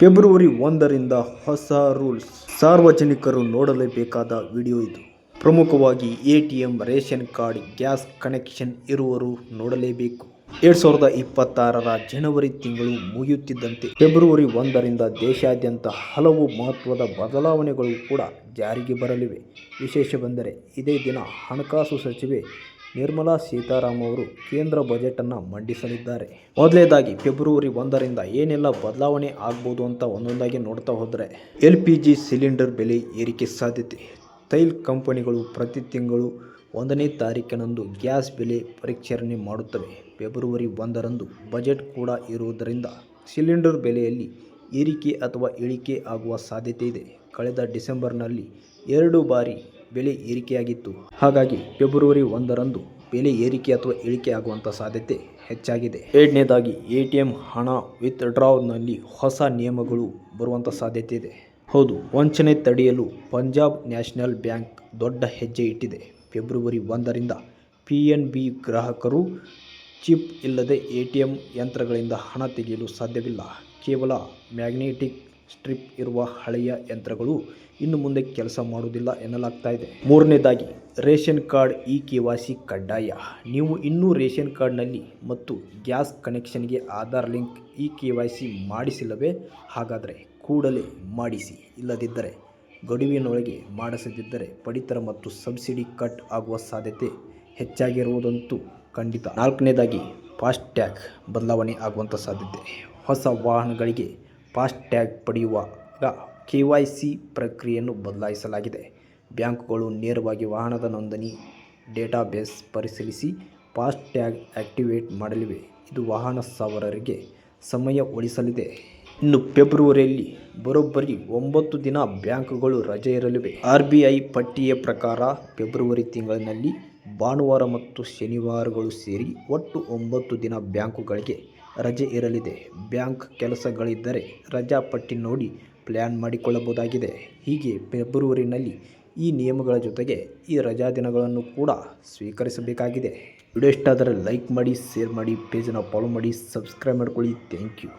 February ಒಂದರಿಂದ ಹೊಸ rules. ಸಾರ್ವಜನಿಕರು ನೋಡಲೇಬೇಕಾದ ವಿಡಿಯೋ ಇದು. ಪ್ರಮುಖವಾಗಿ A T M ration card, gas connection ಇರುವರು ನೋಡಲೇಬೇಕು. ಎರಡು ಸಾವಿರದ ಇಪ್ಪತ್ತಾರರ ಜನವರಿ ತಿಂಗಳು ಮುಗಿಯುತ್ತಿದ್ದಂತೆ ಫೆಬ್ರವರಿ ಒಂದರಿಂದ ದೇಶಾದ್ಯಂತ ಹಲವು ಮಹತ್ವದ ಬದಲಾವಣೆಗಳು ಕೂಡ ಜಾರಿಗೆ ಬರಲಿವೆ. ವಿಶೇಷವೆಂದರೆ ಇದೇ ದಿನ ಹಣಕಾಸು ಸಚಿವೆ ನಿರ್ಮಲಾ ಸೀತಾರಾಮ್ ಅವರು ಕೇಂದ್ರ ಬಜೆಟ್ ಅನ್ನು ಮಂಡಿಸಲಿದ್ದಾರೆ. ಮೊದಲನೇದಾಗಿ ಫೆಬ್ರವರಿ ಒಂದರಿಂದ ಏನೆಲ್ಲ ಬದಲಾವಣೆ ಆಗ್ಬೋದು ಅಂತ ಒಂದೊಂದಾಗಿ ನೋಡ್ತಾ ಹೋದರೆ, ಎಲ್ ಪಿ ಜಿ ಸಿಲಿಂಡರ್ ಬೆಲೆ ಏರಿಕೆ ಸಾಧ್ಯತೆ. ತೈಲ್ ಕಂಪನಿಗಳು ಪ್ರತಿ ತಿಂಗಳು ಒಂದನೇ ತಾರೀಕಿನಂದು ಗ್ಯಾಸ್ ಬೆಲೆ ಪರಿಷ್ಕರಣೆ ಮಾಡುತ್ತವೆ. ಫೆಬ್ರವರಿ ಒಂದರಂದು ಬಜೆಟ್ ಕೂಡ ಇರುವುದರಿಂದ ಸಿಲಿಂಡರ್ ಬೆಲೆಯಲ್ಲಿ ಏರಿಕೆ ಅಥವಾ ಇಳಿಕೆ ಆಗುವ ಸಾಧ್ಯತೆ ಇದೆ. ಕಳೆದ ಡಿಸೆಂಬರ್ನಲ್ಲಿ ಎರಡು ಬಾರಿ ಬೆಲೆ ಏರಿಕೆಯಾಗಿತ್ತು. ಹಾಗಾಗಿ ಫೆಬ್ರವರಿ ಒಂದರಂದು ಬೆಲೆ ಏರಿಕೆ ಅಥವಾ ಇಳಿಕೆ ಆಗುವಂಥ ಸಾಧ್ಯತೆ ಹೆಚ್ಚಾಗಿದೆ. ಎರಡನೇದಾಗಿ, ಎ ಟಿ ಎಂ ಹಣ ವಿತ್ಡ್ರಾವ್ನಲ್ಲಿ ಹೊಸ ನಿಯಮಗಳು ಬರುವಂಥ ಸಾಧ್ಯತೆ ಇದೆ. ಹೌದು, ವಂಚನೆ ತಡೆಯಲು ಪಂಜಾಬ್ ನ್ಯಾಷನಲ್ ಬ್ಯಾಂಕ್ ದೊಡ್ಡ ಹೆಜ್ಜೆ ಇಟ್ಟಿದೆ. ಫೆಬ್ರವರಿ ಒಂದರಿಂದ ಪಿ ಎನ್ ಬಿ ಗ್ರಾಹಕರು ಚಿಪ್ ಇಲ್ಲದೆ ಎ ಟಿ ಎಂ ಯಂತ್ರಗಳಿಂದ ಹಣ ತೆಗೆಯಲು ಸಾಧ್ಯವಿಲ್ಲ. ಕೇವಲ ಮ್ಯಾಗ್ನೆಟಿಕ್ ಸ್ಟ್ರಿಪ್ ಇರುವ ಹಳೆಯ ಯಂತ್ರಗಳು ಇನ್ನು ಮುಂದೆ ಕೆಲಸ ಮಾಡುವುದಿಲ್ಲ ಎನ್ನಲಾಗ್ತಾ ಇದೆ. ಮೂರನೇದಾಗಿ, ration card E K Y C ಕಡ್ಡಾಯ. ನೀವು ಇನ್ನೂ ರೇಷನ್ ಕಾರ್ಡ್ನಲ್ಲಿ ಮತ್ತು gas ಕನೆಕ್ಷನ್ಗೆ Aadhaar link E K Y ಮಾಡಿಸಿಲ್ಲವೇ? ಹಾಗಾದರೆ ಕೂಡಲೇ ಮಾಡಿಸಿ. ಇಲ್ಲದಿದ್ದರೆ ಗಡುವಿನೊಳಗೆ ಮಾಡಿಸದಿದ್ದರೆ ಪಡಿತರ ಮತ್ತು ಸಬ್ಸಿಡಿ ಕಟ್ ಆಗುವ ಸಾಧ್ಯತೆ ಹೆಚ್ಚಾಗಿರುವುದಂತೂ ಖಂಡಿತ. ನಾಲ್ಕನೇದಾಗಿ ಫಾಸ್ಟ್ ಟ್ಯಾಗ್ ಬದಲಾವಣೆ ಆಗುವಂಥ ಸಾಧ್ಯತೆ. ಹೊಸ ವಾಹನಗಳಿಗೆ ಫಾಸ್ಟ್ ಟ್ಯಾಗ್ ಪಡೆಯುವಾಗ ಕೆ ವೈ ಸಿ ಪ್ರಕ್ರಿಯೆಯನ್ನು ಬದಲಾಯಿಸಲಾಗಿದೆ. ಬ್ಯಾಂಕುಗಳು ನೇರವಾಗಿ ವಾಹನದ ನೋಂದಣಿ ಡೇಟಾಬೇಸ್ ಪರಿಶೀಲಿಸಿ ಫಾಸ್ಟ್ಯಾಗ್ ಆಕ್ಟಿವೇಟ್ ಮಾಡಲಿವೆ. ಇದು ವಾಹನ ಸವಾರರಿಗೆ ಸಮಯ ಉಳಿಸಲಿದೆ. ಇನ್ನು ಫೆಬ್ರವರಿಯಲ್ಲಿ ಬರೋಬ್ಬರಿ ಒಂಬತ್ತು ದಿನ ಬ್ಯಾಂಕುಗಳು ರಜೆ ಇರಲಿವೆ. ಆರ್ ಬಿ ಐ ಪಟ್ಟಿಯ ಪ್ರಕಾರ ಫೆಬ್ರವರಿ ತಿಂಗಳಿನಲ್ಲಿ ಭಾನುವಾರ ಮತ್ತು ಶನಿವಾರಗಳು ಸೇರಿ ಒಟ್ಟು ಒಂಬತ್ತು ದಿನ ಬ್ಯಾಂಕುಗಳಿಗೆ ರಜೆ ಇರಲಿದೆ. ಬ್ಯಾಂಕ್ ಕೆಲಸಗಳಿದ್ದರೆ ರಜಾ ಪಟ್ಟಿ ನೋಡಿ ಪ್ಲ್ಯಾನ್ ಮಾಡಿಕೊಳ್ಳಬಹುದಾಗಿದೆ. ಹೀಗೆ ಫೆಬ್ರವರಿನಲ್ಲಿ ಈ ನಿಯಮಗಳ ಜೊತೆಗೆ ಈ ರಜಾ ದಿನಗಳನ್ನು ಕೂಡ ಸ್ವೀಕರಿಸಬೇಕಾಗಿದೆ. ವಿಡಿಯೋ ಇಷ್ಟ ಆದರೆ ಲೈಕ್ ಮಾಡಿ, ಶೇರ್ ಮಾಡಿ, ಪೇಜನ್ನು ಫಾಲೋ ಮಾಡಿ, ಸಬ್ಸ್ಕ್ರೈಬ್ ಮಾಡ್ಕೊಳ್ಳಿ. Thank you.